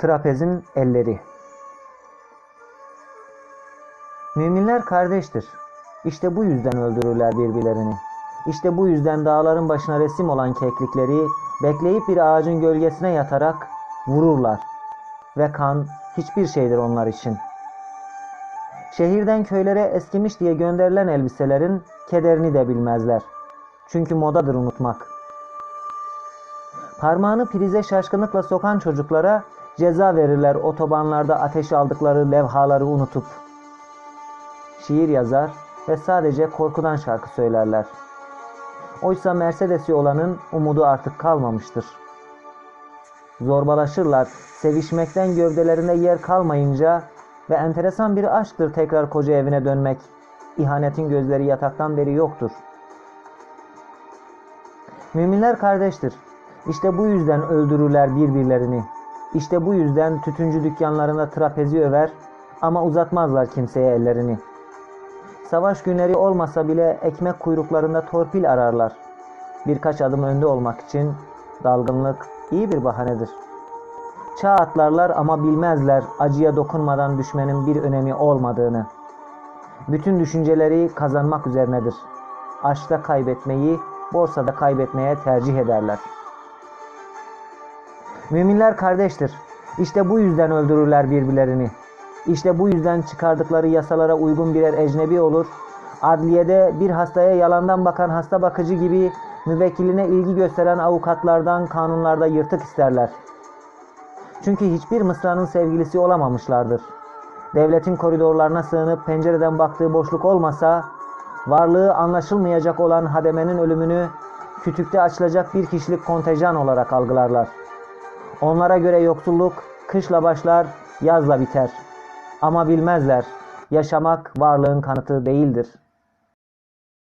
Trapezin elleri. Müminler kardeştir. İşte bu yüzden öldürürler birbirlerini. İşte bu yüzden dağların başına resim olan keklikleri bekleyip bir ağacın gölgesine yatarak vururlar. Ve kan hiçbir şeydir onlar için. Şehirden köylere eskimiş diye gönderilen elbiselerin kederini de bilmezler. Çünkü modadır unutmak. Parmağını prize şaşkınlıkla sokan çocuklara ceza verirler otobanlarda ateş aldıkları levhaları unutup. Şiir yazar ve sadece korkudan şarkı söylerler. Oysa Mercedes'i olanın umudu artık kalmamıştır. Zorbalaşırlar, sevişmekten gövdelerinde yer kalmayınca ve enteresan bir aşktır tekrar koca evine dönmek. İhanetin gözleri yataktan beri yoktur. Müminler kardeştir. İşte bu yüzden öldürürler birbirlerini. İşte bu yüzden tütüncü dükkanlarında trapezi över ama uzatmazlar kimseye ellerini. Savaş günleri olmasa bile ekmek kuyruklarında torpil ararlar. Birkaç adım önde olmak için dalgınlık iyi bir bahanedir. Çağ atlarlar ama bilmezler acıya dokunmadan düşmenin bir önemi olmadığını. Bütün düşünceleri kazanmak üzerinedir. Aşkta kaybetmeyi, borsada kaybetmeye tercih ederler. Müminler kardeştir. İşte bu yüzden öldürürler birbirlerini. İşte bu yüzden çıkardıkları yasalara uygun birer ecnebi olur. Adliyede bir hastaya yalandan bakan hasta bakıcı gibi müvekkiline ilgi gösteren avukatlardan kanunlarda yırtık isterler. Çünkü hiçbir mısranın sevgilisi olamamışlardır. Devletin koridorlarına sığınıp pencereden baktığı boşluk olmasa, varlığı anlaşılmayacak olan hademenin ölümünü kütükte açılacak bir kişilik kontenjan olarak algılarlar. Onlara göre yoksulluk kışla başlar, yazla biter. Ama bilmezler, yaşamak varlığın kanıtı değildir.